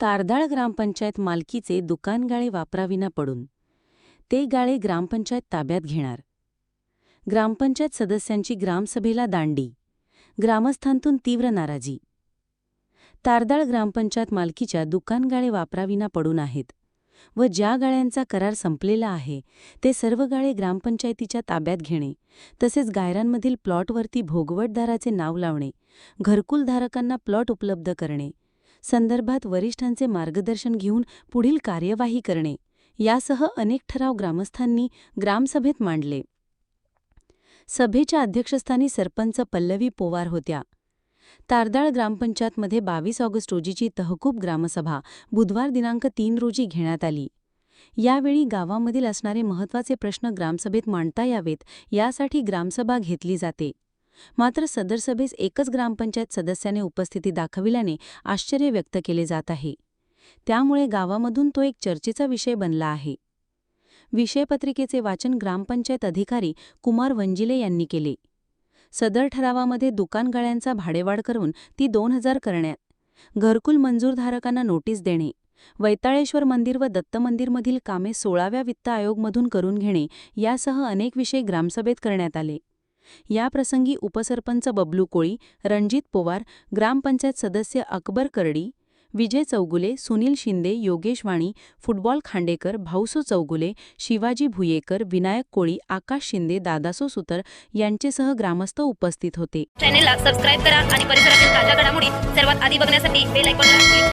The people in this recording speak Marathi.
तारदाळ ग्रामपंचायत मालकीचे दुकान गाळे वापराविना पडून ते गाळे ग्रामपंचायत ताब्यात घेणार. ग्रामपंचायत सदस्यांची ग्रामसभेला दांडी ग्रामस्थांतून तीव्र नाराजी. तारदाळ ग्रामपंचायत मालकीच्या दुकान गाळे वापराविना पडून आहेत व ज्या गाळ्यांचा करार संपलेला आहे ते सर्व गाळे ग्रामपंचायतीच्या ताब्यात घेणे तसेच गायरांमधील प्लॉटवरती भोगवटदाराचे नाव लावणे घरकुलधारकांना प्लॉट उपलब्ध करणे संदर्भात वरिष्ठांचे मार्गदर्शन घेऊन पुढील कार्यवाही करणे यासह अनेक ठराव ग्रामस्थांनी ग्रामसभेत मांडले. सभेच्या अध्यक्षस्थानी सरपंच पल्लवी पोवार होत्या. तारदाळ ग्रामपंचायतमध्ये बावीस ऑगस्ट रोजीची तहकूब ग्रामसभा बुधवार दिनांक तीन रोजी घेण्यात आली. यावेळी गावामधील असणारे महत्त्वाचे प्रश्न ग्रामसभेत मांडता यावेत यासाठी ग्रामसभा घेतली जाते. मात्र सदर सभेस एकच ग्रामपंचायत सदस्याने उपस्थिती दाखविल्याने आश्चर्य व्यक्त केले जात आहे. त्यामुळे गावामधून तो एक चर्चेचा विषय बनला आहे. विषयपत्रिकेचे वाचन ग्रामपंचायत अधिकारी कुमार वंजिले यांनी केले. सदर ठरावामध्ये दुकानगाळ्यांचा भाडेवाढ करून ती दोन हजार करण्यात घरकुल मंजूरधारकांना नोटीस देणे वैताळेश्वर मंदिर व दत्त मंदिरमधील कामे सोळाव्या वित्त आयोगमधून करून घेणे यासह अनेक विषय ग्रामसभेत करण्यात आले. याप्रसंगी उपसरपंच बबलू कोळी रणजित पोवार ग्रामपंचायत सदस्य अकबर करडी विजय चौगुले सुनील शिंदे योगेश वाणी फुटबॉल खांडेकर भाऊसो चौगुले शिवाजी भुयेकर विनायक कोळी आकाश शिंदे दादासो सुतर यांचेसह ग्रामस्थ उपस्थित होते. चॅनेलला सबस्क्राईब करा आणि परिसरातील ताज्या घडामोडी सर्वात आधी बघण्यासाठी बेल